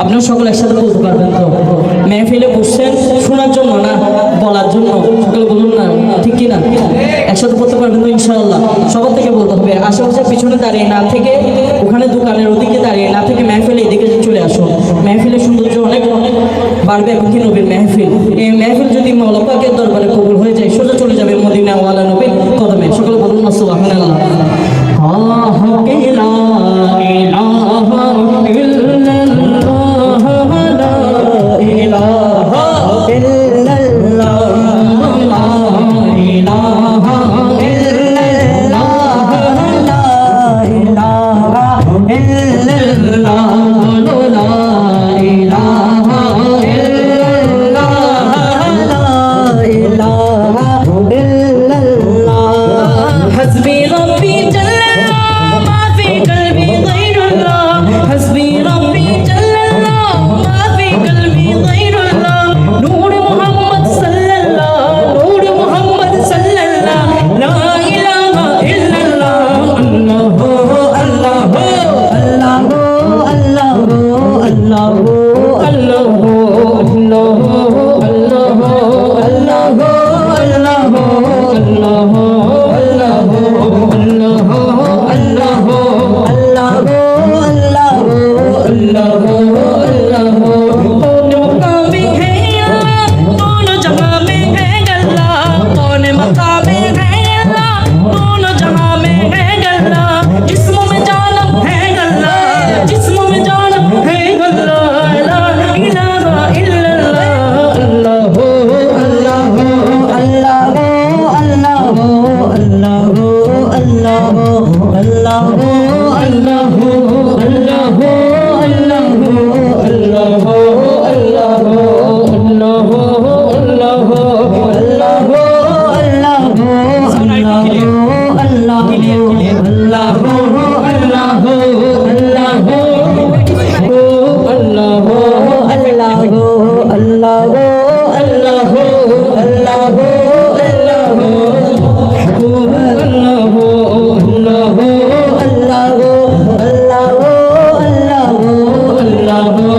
আপনারা সকলে একসাথে বলতে পারবেন তো? মেহফিলে বসছেন, শোনার জন্য না, বলার জন্য? বলুন না, ঠিক কি না একসাথে বলতে পারবেন তো সবার থেকে বলতে হবে আশেপাশে পিছনে দাঁড়িয়ে না থেকে, ওখানে দোকানের ওদিকে দাঁড়িয়ে না থেকে মেহফিলে এদিকে চলে আসো মেহফিলের সৌন্দর্য অনেক অনেক বাড়বে এবং কি নবীর মেহফিল। এই মেহফিল যদি মৌলা পাকের দরবারে কবুল হয়ে যায়, সোজা চলে যাবে মদিনা ওয়ালা নবীর Oh.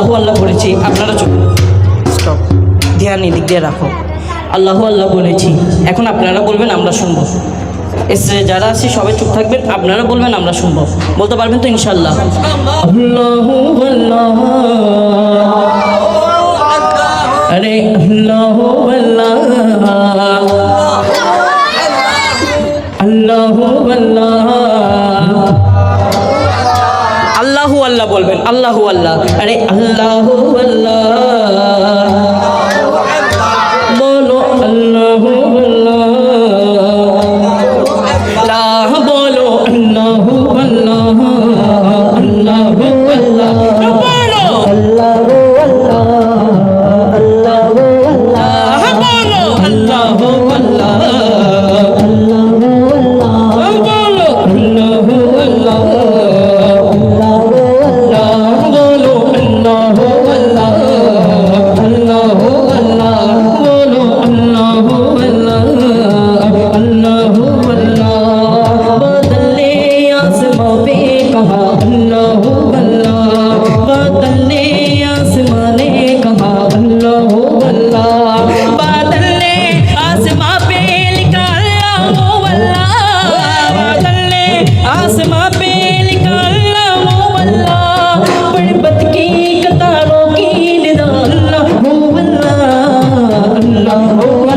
আল্লাহ আল্লাহ বলেছি আপনারা চুপ। স্টপ ধ্যান এদিক দিয়ে রাখো। আল্লাহ আল্লাহ বলেছি এখন আপনারা বলবেন আমরা শুনব। এসে যারা আছি সবাই চুপ থাকবেন আপনারা বলবেন আমরা শুনব। বলতে পারবেন তো ইনশাল্লাহ আল্লাহ আল্লাহ। আরে আল্লাহ আল্লাহ। আল্লাহ আল্লাহ। বলবেন আল্লাহ আল্লাহ। আরে আল্লাহ আল্লাহ। Oh.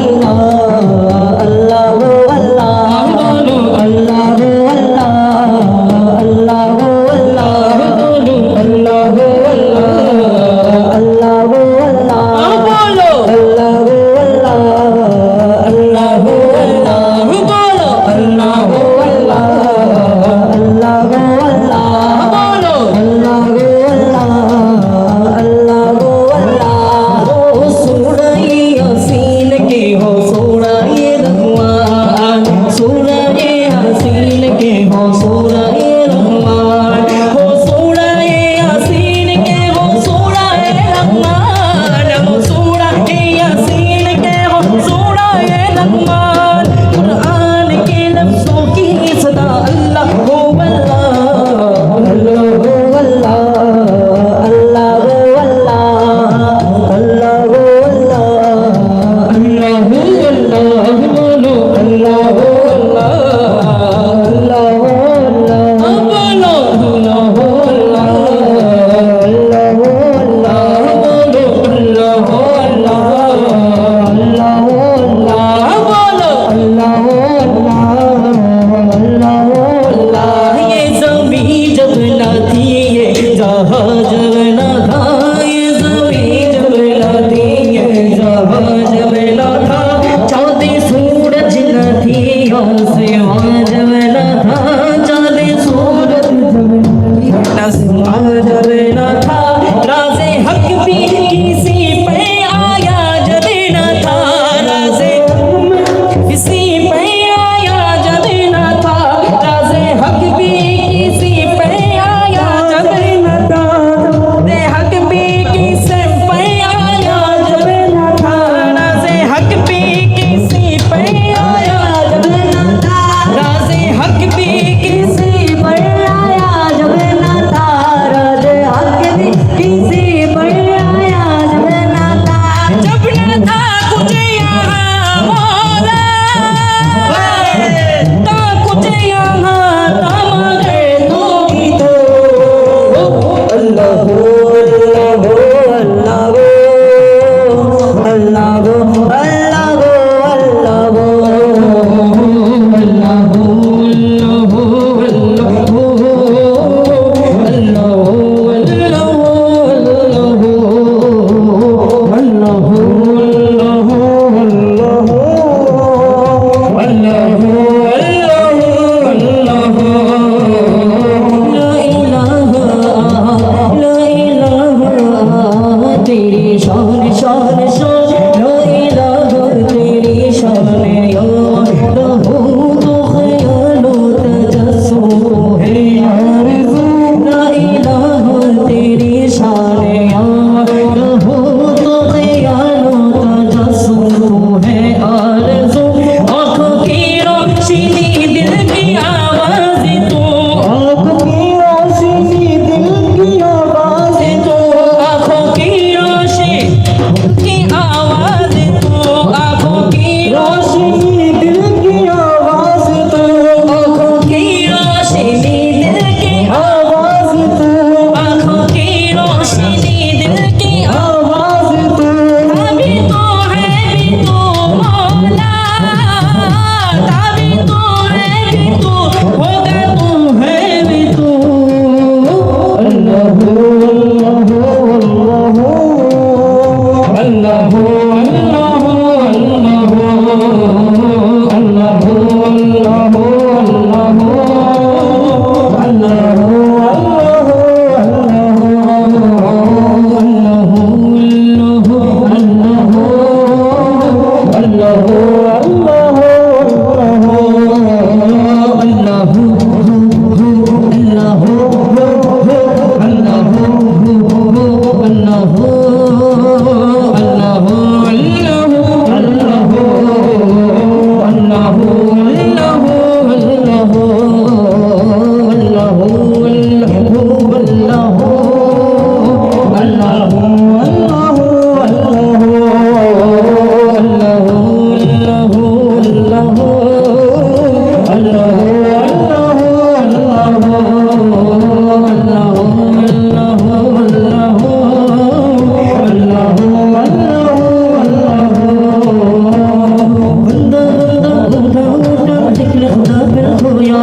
জীবন যাব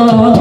Oh, oh.